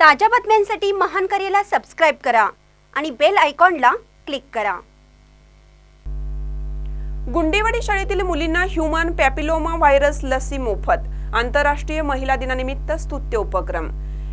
ताज्या बातम्यांसाठी महान करेला सबस्क्राईब करा आणि बेल आयकॉनला क्लिक करा. गुंडेवाडी शाळेतील मुलींना ह्युमन पॅपिलोमा व्हायरस लसी मोफत आंतरराष्ट्रीय महिला दिनानिमित्त स्तुत्य उपक्रम.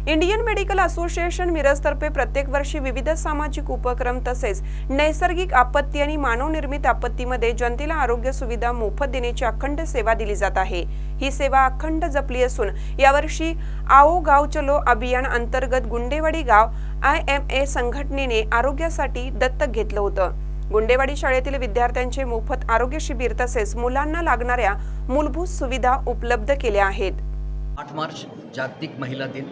इंडियन मेडिकल असोसिएशन मिरजतर्फे प्रत्येक वर्षी विविध सामाजिक उपक्रम तसेच नैसर्गिक आपत्ती आणि मानवनिर्मित आपत्तीमध्ये जनतेला आरोग्य सुविधा मोफत देण्याची अखंड सेवा दिली जात आहे. ही सेवा अखंड जपली असून यावर्षी आओ गाव चलो अभियान अंतर्गत गुंडेवाडी गाव आय एम ए संघटनेने आरोग्यासाठी दत्तक घेतलं होतं. गुंडेवाडी शाळेतील विद्यार्थ्यांचे मोफत आरोग्य शिबिर तसेच मुलांना लागणाऱ्या मूलभूत सुविधा उपलब्ध केल्या आहेत. आठ मार्च जागतिक महिला दिन.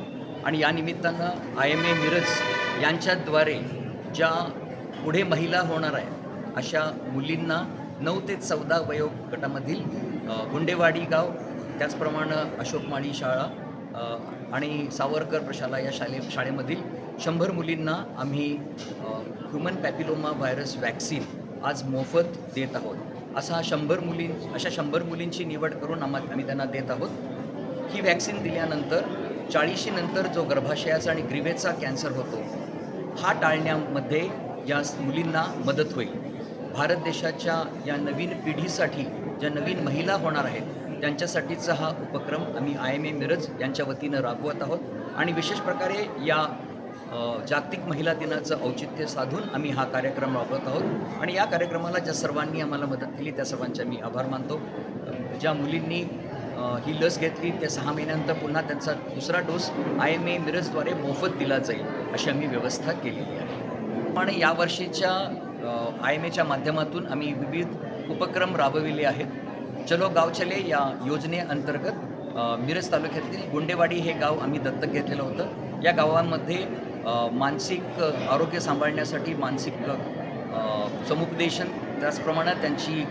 आणि या निमित्तानं आय एम ए मिरज यांच्याद्वारे ज्या पुढे महिला होणार आहेत अशा मुलींना नऊ ते चौदा वयोगटामधील गुंडेवाडी गाव त्याचप्रमाणे अशोकमाळी शाळा आणि सावरकर प्रशाला या शाले शाळेमधील शंभर मुलींना आम्ही ह्युमन पॅपिलोमा व्हायरस वॅक्सिन आज मोफत देत आहोत. असा हा शंभर मुलीं अशा शंभर मुलींची निवड करून आम्हा आम्ही त्यांना देत आहोत. ही वॅक्सिन दिल्यानंतर चाळीशीनंतर जो गर्भाशयाचा आणि ग्रीवेचा कॅन्सर होतो हा टाळण्यामध्ये या मुलींना मदत होईल. भारत देशाच्या या नवीन पिढीसाठी ज्या नवीन महिला होणार आहेत त्यांच्यासाठीचा हा उपक्रम आम्ही आय एम ए मिरज यांच्या वतीनं राबवत आहोत आणि विशेष प्रकारे या जागतिक महिला दिनाचं औचित्य साधून आम्ही हा कार्यक्रम राबवत आहोत. आणि या कार्यक्रमाला ज्या सर्वांनी आम्हाला मदत केली त्या सर्वांचे मी आभार मानतो. ज्या मुलींनी ही लस घेतली त्या सहा महिन्यानंतर पुन्हा त्यांचा दुसरा डोस आय एम ए मिरजद्वारे मोफत दिला जाईल अशी आम्ही व्यवस्था केलेली आहे. पण यावर्षीच्या आय एम एच्या माध्यमातून आम्ही विविध उपक्रम राबविले आहेत. चलो गाव चले या योजनेअंतर्गत मिरज तालुक्यातील गुंडेवाडी हे गाव आम्ही दत्तक घेतलेलं होतं. या गावांमध्ये मानसिक आरोग्य सांभाळण्यासाठी मानसिक समुपदेशन त्याचप्रमाणे त्यांची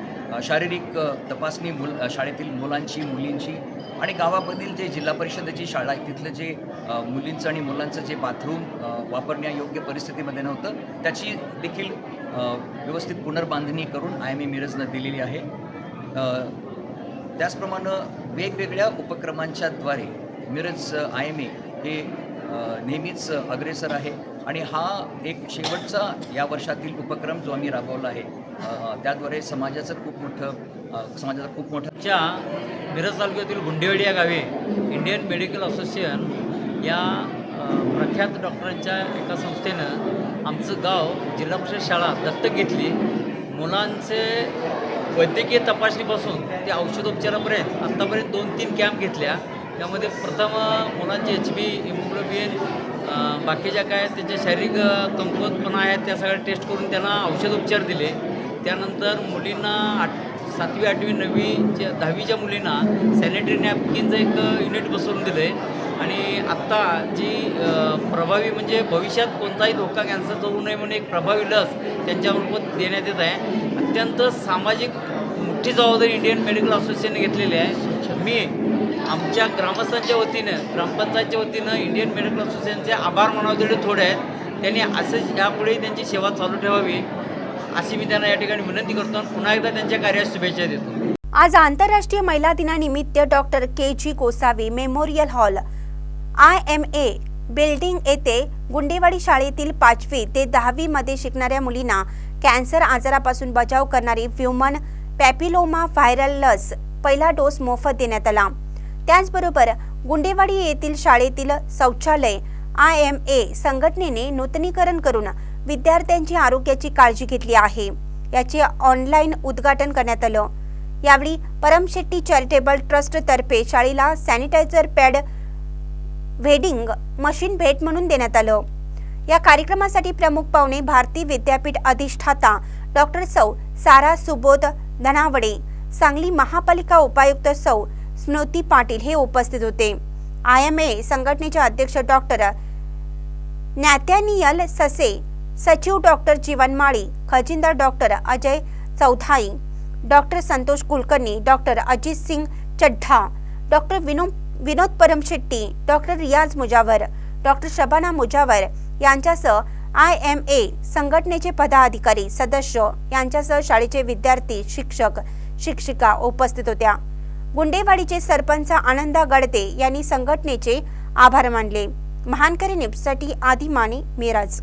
शारीरिक तपासणी मुल शाळेतील मुलांची मुलींची आणि गावामधील जे जिल्हा परिषदेची शाळा आहे तिथलं जे मुलींचं आणि मुलांचं जे बाथरूम वापरण्यायोग्य परिस्थितीमध्ये नव्हतं त्याची देखील व्यवस्थित पुनर्बांधणी करून आय एम ए मिरजनं दिलेली आहे. त्याचप्रमाणे वेगवेगळ्या उपक्रमांच्याद्वारे मिरज आय एम ए हे नेहमीच अग्रेसर आहे. आणि हा एक शेवटचा या वर्षातील उपक्रम जो आम्ही राबवला आहे त्याद्वारे समाजाचं खूप मोठं समाजाचं समाजाचा खूप मोठं च्या मिरज तालुक्यातील गुंडेवाडी या गावी इंडियन मेडिकल असोसिएशन या प्रख्यात डॉक्टरांच्या एका संस्थेनं आमचं गाव जिल्हा परिषद शाळा दत्तक घेतली. मुलांचे वैद्यकीय तपासणीपासून ते औषधोपचारापर्यंत आत्तापर्यंत दोन तीन कॅम्प घेतल्या. त्यामध्ये प्रथम मुलांचे एच बी हिमोग्लोबिन बाकीच्या काय त्याचे शारीरिक कमकुवतपणा आहेत त्या सगळ्या टेस्ट करून त्यांना औषधोपचार दिले. त्यानंतर मुलींना आठ सातवी आठवी नववीच्या दहावीच्या मुलींना सॅनिटरी नॅपकिनचं एक युनिट बसवून दिलं. आहे आणि आत्ता जी प्रभावी म्हणजे भविष्यात कोणताही धोका कॅन्सरचा होऊ नये म्हणून एक प्रभावी लस त्यांच्यामार्फत देण्यात येत आहे. अत्यंत सामाजिक मोठी जबाबदारी इंडियन मेडिकल असोसिएशनने घेतलेली आहे. मी आमच्या ग्रामस्थांच्या वतीनं ग्रामपंचायतच्या वतीनं इंडियन मेडिकल असोसिएशनचे आभार मानावे थोडे आहेत. त्यांनी असंच यापुढे त्यांची सेवा चालू ठेवावी अशी मी त्यांना या ठिकाणी विनंती करतो आणि पुन्हा एकदा त्यांच्या कार्यास शुभेच्छा देतो. आज आंतरराष्ट्रीय महिला दिनानिमित्त doctor K G Gosavi memorial hall I M A building येथे गुंडेवाडी शाळेतील पाचवी ते दहावी मध्ये शिकणाऱ्या मुलींना कॅन्सर आजारापासून बचाव करणारी ह्युमन पॅपिलोमा व्हायरल लस पहिला डोस मोफत देण्यात आला. त्याचबरोबर गुंडेवाडी येथील शाळेतील शौचालय आय एम ए संघटनेने नूतनीकरण करून विद्यार्थ्यांची आरोग्याची काळजी घेतली आहे. याचे ऑनलाईन उद्घाटन करण्यात आलं. यावेळी परमशेट्टी चॅरिटेबल ट्रस्टतर्फे शाळेला सॅनिटायझर पॅड व्हेडिंग मशीन भेट म्हणून देण्यात आलं. या कार्यक्रमासाठी प्रमुख पाहुणे भारतीय विद्यापीठ अधिष्ठाता डॉक्टर सौ सारा सुबोध धनावडे सांगली महापालिका उपायुक्त सौ स्मृती पाटील हे उपस्थित होते. आय एम ए संघटनेचे अध्यक्ष डॉक्टर नॅथॅनियल ससे सचिव doctor Jeevan Mali खजिनदार doctor Ajay Chauthai doctor Santosh Kulkarni doctor Ajit Singh Chadha doctor Vinod Vinod Paramshetti doctor Riyaz Mujawar doctor Shabana Mujawar यांच्यासह आय एम ए संघटनेचे पदाधिकारी सदस्य यांच्यासह शाळेचे विद्यार्थी शिक्षक शिक्षिका उपस्थित होत्या. गुंडेवाडीचे सरपंच आनंदा गडते यांनी संघटनेचे आभार मानले. महानकरी न्यूजसाठी आदी माने मिराज.